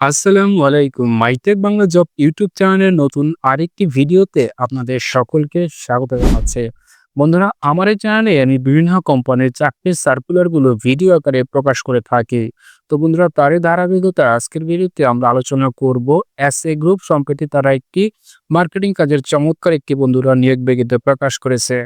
আসসালামু আলাইকুম। MyTech Bangla job YouTube চ্যানেলের নতুন আরেকটি ভিডিওতে আপনাদের সকলকে স্বাগত জানাচ্ছে। বন্ধুরা, আমার এই চ্যানেলে আমি বিভিন্ন কোম্পানির চাকরির সার্কুলারগুলো ভিডিও আকারে প্রকাশ করে থাকি। তো বন্ধুরা, তারই ধারাবাহিকতা আজকের ভিডিওতে আমরা আলোচনা করব এস এ গ্রুপ সম্প্রতি তারা একটি মার্কেটিং কাজের চমৎকার একটি বন্ধুরা নিয়োগ বিজ্ঞপ্তি প্রকাশ করেছে।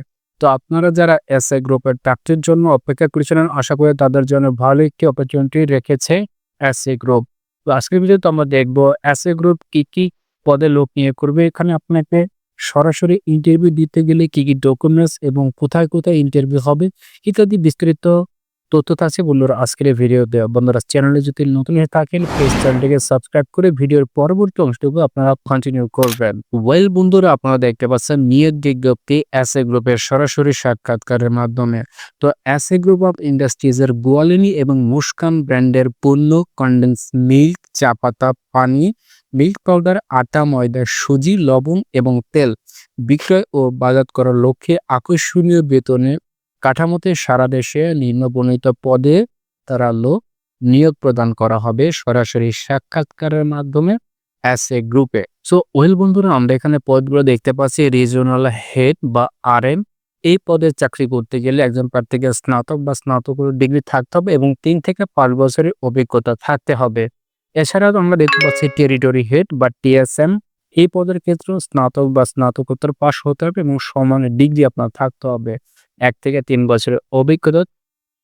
তো আপনারা যারা এস এ গ্রুপের চাকরির জন্য অপেক্ষা করেছিলেন, আশা করি তাদের জন্য ভালো একটি অপরচুনিটি রেখেছে এস এ গ্রুপ তো আজকের ভিডিওতে আমরা দেখব দেখব এ গ্রুপ কি কি পদে লোক নিয়ে করবে। এখানে আপনাকে সরাসরি ইন্টারভিউ দিতে গেলে কি কি ডকুমেন্টস এবং কোথায় কোথায় ইন্টারভিউ হবে ইত্যাদি বিস্তারিত তথ্য আছে, বন্ধুরা, আজকের ভিডিও দেওয়া বন্ধুরা চ্যানেলে যদি নতুন হয়ে থাকেন প্লিজ চ্যানেলটিকে সাবস্ক্রাইব করে ভিডিওর পরবর্তী অংশটুকু আপনারা কন্টিনিউ করবেন। ওয়েল বন্ধুরা, আপনারা দেখতে পাচ্ছেন নিয়োগ বিজ্ঞপ্তি এস এ গ্রুপের সরাসরি সাক্ষাৎকারের মাধ্যমে। তো এস এ গ্রুপ অফ ইন্ডাস্ট্রিজের গোয়ালিনী এবং মুস্কান ব্র্যান্ডের পণ্য কন্ডেন্স মিল্ক চা পাতা, পানি মিল্ক পাউডার আটা, ময়দা, সুজি, লবণ এবং তেল বিক্রয় ও বাজার করার লক্ষ্যে আকর্ষণীয় বেতনে কাঠামোতে সারা দেশে নিম্নবর্ণিত পদে তারা লোক নিয়োগ প্রদান করা হবে সরাসরি সাক্ষাৎকারের মাধ্যমে অ্যাস এ। গ্রুপে সো ওয়েল বন্ধুরা, আমরা এখানে পদগুলো দেখতে পাচ্ছি রিজিওনাল হেড বা আর এই পদে চাকরি করতে গেলে একজন প্রার্থীকে স্নাতক বা স্নাতক ডিগ্রি থাকতে হবে এবং তিন থেকে পাঁচ বছরের অভিজ্ঞতা থাকতে হবে। এছাড়াও আমরা দেখতে পাচ্ছি টেরিটরি হেড বা টিএসএম এই পদের ক্ষেত্রেও স্নাতক বা স্নাতকোত্তর পাশ হতে হবে এবং সমানের ডিগ্রি আপনার থাকতে হবে। এক থেকে তিন বছরের অভিজ্ঞতা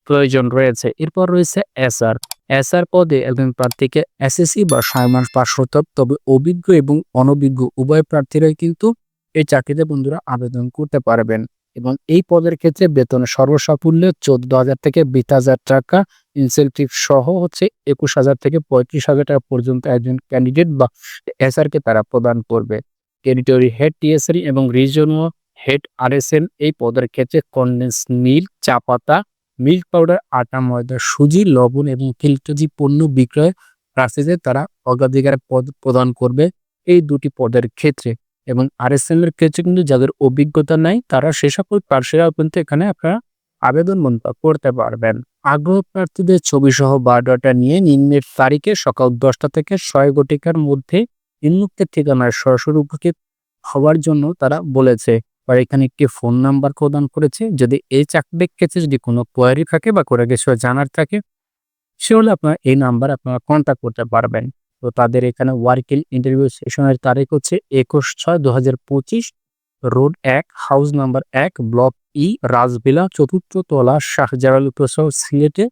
প্রয়োজন রয়েছে। এরপর রয়েছে এসআর। এসআর পদে একজন প্রার্থীকে এসএসসি বা সাইমাস পাশ হতে হবে। তবে অভিজ্ঞ এবং অনভিজ্ঞ উভয় প্রার্থীরাই কিন্তু এই চাকরিতে বন্ধুরা আবেদন করতে পারবেন। এবং এই পদের ক্ষেত্রে বেতন সর্বসাফল্যে চোদ্দ হাজার থেকে বিশ হাজার টাকা ইনসেন্টিভ সহ হচ্ছে একুশ হাজার থেকে পঁয়ত্রিশ হাজার টাকা পর্যন্ত একজন ক্যান্ডিডেট বা এসআরকে তারা প্রদান করবে। টেরিটরি হেড টিএসআরি এবং রিজনাল হেড আরএসএন এই পদের ক্ষেত্রে কন্ডেন্স মিল্ক চা পাতা মিল্ক পাউডার আটা, ময়দা, সুজি, লবণ এবং ফিল্টজি পণ্য বিক্রয় প্রার্থীদের তারা অগ্রাধিকার পদ প্রদান করবে এই দুটি পদের ক্ষেত্রে। এবং আর আরএসএল এর ক্ষেত্রে কিন্তু যাদের অভিজ্ঞতা নাই তারা সে সকল প্রার্থীরাও কিন্তু এখানে আপনারা আবেদন করতে পারবেন। আগ্রহ প্রার্থীদের ছবি সহ বায়োডাটা নিয়ে নিম্নের তারিখে সকাল দশটা থেকে ছয় ঘটিকার মধ্যে নিম্নোক্তের ঠিকানায় সরাসরি উপস্থিত হওয়ার জন্য তারা বলেছে। আর এখানে একটি ফোন নাম্বার প্রদান করেছে। যদি এই চাকরির ক্ষেত্রে যদি কোনো কোয়ারি থাকে বা কোনো কিছু জানার থাকে সে হলে আপনার এই নাম্বার আপনারা কন্ট্যাক্ট করতে পারবেন। তো তাদের এখানে ওয়ার্কিং ইন্টারভিউ সেশনের তারিখ হচ্ছে একুশ ছয় দু হাজার পঁচিশ। রোড এক, হাউস নাম্বার এক, ব্লক ই রাজবিলা চতুর্থ তলা শাহজালাল প্রসাদ সিলেটে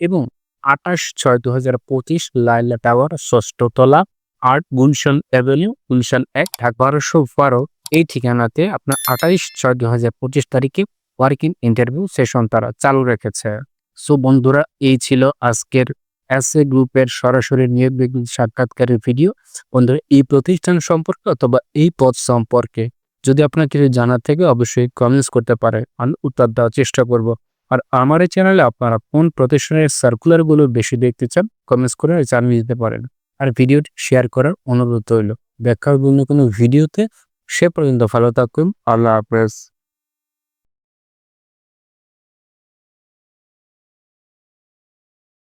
এবং আঠাশ ছয় দু হাজার পঁচিশ লাইলা টাওয়ার, ষষ্ঠ তলা, আট গুলশান অ্যাভিনিউ, গুলশান এক, ঢাকা বারোশো বারো। এই ঠিকানাতে আপনার আঠাইশ ছয় দু হাজার পঁচিশ তারিখে ওয়ার্কিং ইন্টারভিউ সেশন তারা চালু রেখেছে। সো বন্ধুরা, এই ছিল আজকের এস এ গ্রুপের সরাসরি নিয়োগ সাক্ষাৎকারের ভিডিও। বন্ধুরা, এই প্রতিষ্ঠান সম্পর্কে অথবা এই পদ সম্পর্কে যদি আপনার কিছু জানার থেকে অবশ্যই কমেন্টস করতে পারে আমি উত্তর দেওয়ার চেষ্টা করব। আর আমার এই চ্যানেলে আপনারা কোন প্রতিষ্ঠানের সার্কুলারগুলো বেশি দেখতে চান কমেন্টস করে জানিয়ে দিতে পারেন। আর ভিডিওটি শেয়ার করার অনুরোধ রইল। ব্যাখ্যা অন্য কোনো ভিডিওতে সে পর্যন্ত ভালো থাকুন। আল্লাহ হাফেজ।